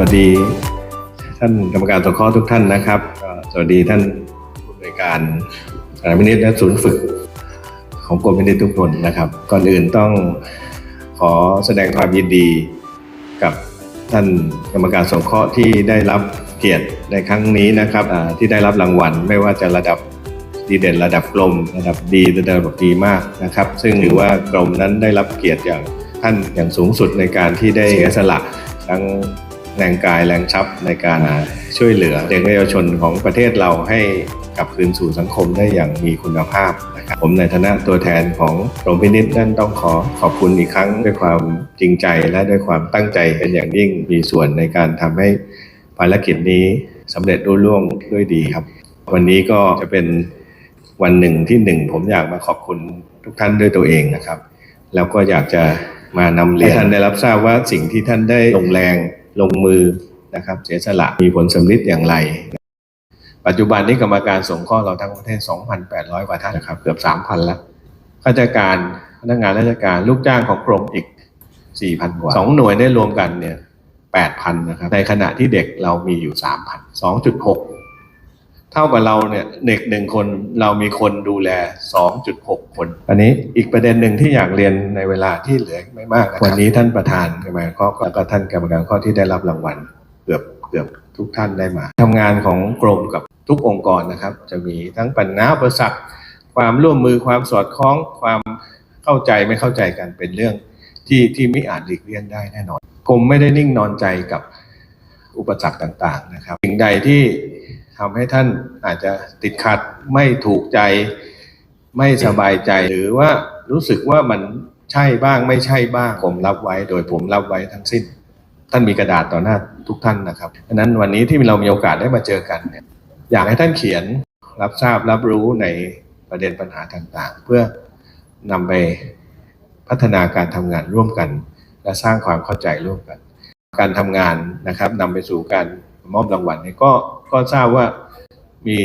วัสดี ท่านกรรมการสงเคราะห์ทุกท่านนะครับสวัสดีท่านผู้อำนวยการสานพินิจและศูนย์ฝึกของกรมพินิจทุกคนนะครับ ก่อนอื่นต้องขอแสดงความยินดีกับท่านกรรมการสงเคราะห์ที่ได้รับเกียรติในครั้งนี้นะครับที่ได้รับรางวัล ไม่ว่าจะระดับดีเด่นระดับกรมระดับดีระดับดีมากนะครับ ซึ่งถือว่ากรมนั้นได้รับเกียรติอย่างท่านอย่างสูงสุดในการที่ได้เสียสละทั้ง แรงกายแรงทรัพย์ในการช่วยเหลือเด็กและเยาวชนของประเทศเราให้กลับคืนสู่สังคมได้อย่างมีคุณภาพนะครับผมในฐานะตัวแทนของกรมพินิจนั่นต้องขอขอบคุณอีกครั้งด้วยความจริงใจและด้วยความตั้งใจเป็นอย่างยิ่งมีส่วนในการทำให้ภารกิจนี้สำเร็จรุ่ล่วงด้วยดีครับ วันนี้ก็จะเป็นวันหนึ่งที่หนึ่งผมอยากมาขอบคุณทุกท่านด้วยตัวเองนะครับ แล้วก็อยากจะมานำเรียนท่านได้รับทราบว่าสิ่งที่ท่านได้ลงแรง ลงมือนะครับเสียสละมีผลสำลิดอย่างไร ปัจจุบันนี้กรรมการสงเคราะห์เราทั้งประเทศ 2,800 กว่าท่านนะครับ เกือบ 3,000 แล้วข้าราชการพนักงานราชการลูกจ้างของกรมอีก 4,000 กว่าสองหน่วยได้รวมกันเนี่ย8,000 นะครับ ในขณะที่เด็กเรามีอยู่ 3,000 2.6 เท่ากับเราเนี่ยเด็กหนึ่งคนเรามีคนดูแล 2.6 คน อันนี้อีกประเด็นหนึ่งที่อยากเรียนในเวลาที่เหลือไม่มากนะครับวันนี้ท่านประธานกรรมการข้อแล้วก็ท่านกรรมการข้อที่ได้รับรางวัลเกือบเกือบทุกท่านได้มาทำงานของกรมกับทุกองค์กรนะครับ จะมีทั้งปัญหาอุปสรรคความร่วมมือความสอดคล้องความเข้าใจไม่เข้าใจกันเป็นเรื่องที่ที่ไม่อาจหลีกเลี่ยงได้แน่นอนกรมไม่ได้นิ่งนอนใจกับอุปสรรคต่าง ๆ นะครับสิ่งใดที่ ทำให้ท่านอาจจะติดขัดไม่ถูกใจ ไม่สบายใจหรือว่ารู้สึกว่ามันใช่บ้างไม่ใช่บ้างผมรับไว้ โดยผมรับไว้ทั้งสิ้น ท่านมีกระดาษต่อหน้าทุกท่านนะครับดังนั้นวันนี้ที่เรามีโอกาสได้มาเจอกันเนี่ยอยากให้ท่านเขียนรับทราบรับรู้ในประเด็นปัญหาต่างๆ เพื่อนำไปพัฒนาการทำงานร่วมกัน และสร้างความเข้าใจร่วมกัน การทำงานนะครับนำไปสู่การ มอบรางวัลเนี่ยก็ก็ทราบว่ามี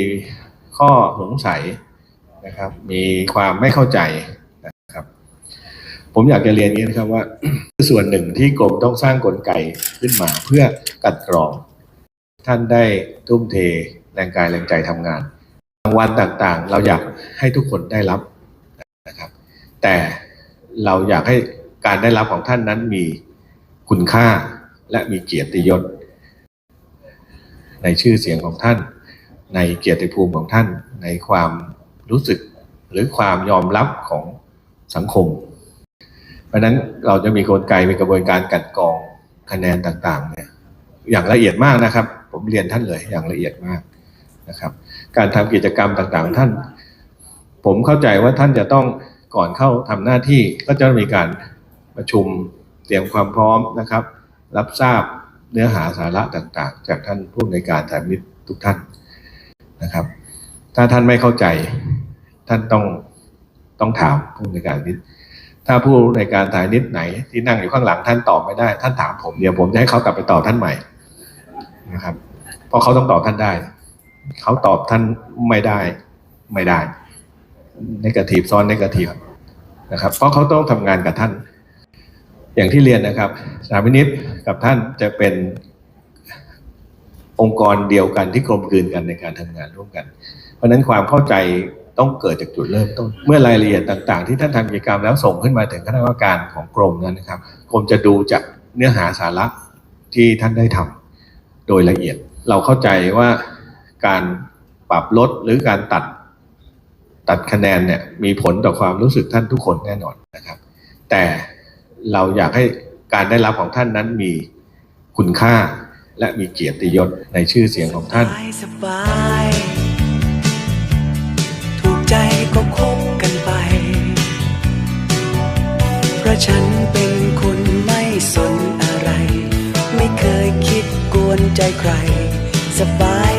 ข้อสงสัยนะครับ มีความไม่เข้าใจนะครับ ผมอยากจะเรียนย่างนี้นะครับว่าส่วนหนึ่งที่กรมต้องสร้างกลไกขึ้นมาเพื่อกัดกรอง ท่านได้ทุ่มเทแรงกายแรงใจทำงานรางวัลต่างๆ เราอยากให้ทุกคนได้รับนะครับ แต่เราอยากให้การได้รับของท่านนั้นมีคุณค่าและมีเกียรติยศ ในชื่อเสียงของท่าน ในเกียรติภูมิของท่าน ในความรู้สึกหรือความยอมรับของสังคม เพราะนั้นเราจะมีกลไกมีกระบวนการกันกองคะแนนต่างๆเนี่ยอย่างละเอียดมากนะครับ ผมเรียนท่านเลยอย่างละเอียดมากนะครับ การทำกิจกรรมต่างๆของท่าน ผมเข้าใจว่าท่านจะต้องก่อนเข้าทำหน้าที่ก็จะมีการประชุมเตรียมความพร้อมนะครับ รับทราบ เนื้อหาสาระต่างๆ จากท่านผู้ในการสายมิตรทุกท่านนะครับ ถ้าท่านไม่เข้าใจ ท่านต้องต้องถามผู้ในการมิตถ้าผู้ในการสายนิดไหน ที่นั่งอยู่ข้างหลังท่านตอบไม่ได้ ท่านถามผมเดี๋ยวผมจะให้เขากลับไปตอบท่านใหม่นะครับเพราะเขาต้องตอบท่านได้ เขาตอบท่านไม่ได้ไม่ได้ในกาทีฟซ้อนในกาทีฟนะครับ เพราะเขาต้องทำงานกับท่าน อย่างที่เรียนนะครับสถาปนิตกับท่านจะเป็นองค์กรเดียวกันที่กลมกลืนกันในการทำงานร่วมกัน เพราะฉะนั้นความเข้าใจต้องเกิดจากจุดเริ่มต้นเมื่อรายละเอียดต่าง ๆ ที่ท่านทำกิจกรรมแล้วส่งขึ้นมาถึงคณะกรรมการของกรมนั้นนะครับกรมจะดูจากเนื้อหาสาระที่ท่านได้ทำโดยละเอียดเราเข้าใจว่าการปรับลดหรือการตัดตัดคะแนนเนี่ยมีผลต่อความรู้สึกท่านทุกคนแน่นอนนะครับ แต่ เราอยากให้การได้รับของท่านนั้นมีคุณค่าและมีเกียรติยศในชื่อเสียงของท่าน สบายถูกใจก็คบกันไป เพราะฉันเป็นคนไม่สนอะไร ไม่เคยคิดกวนใจใคร สบาย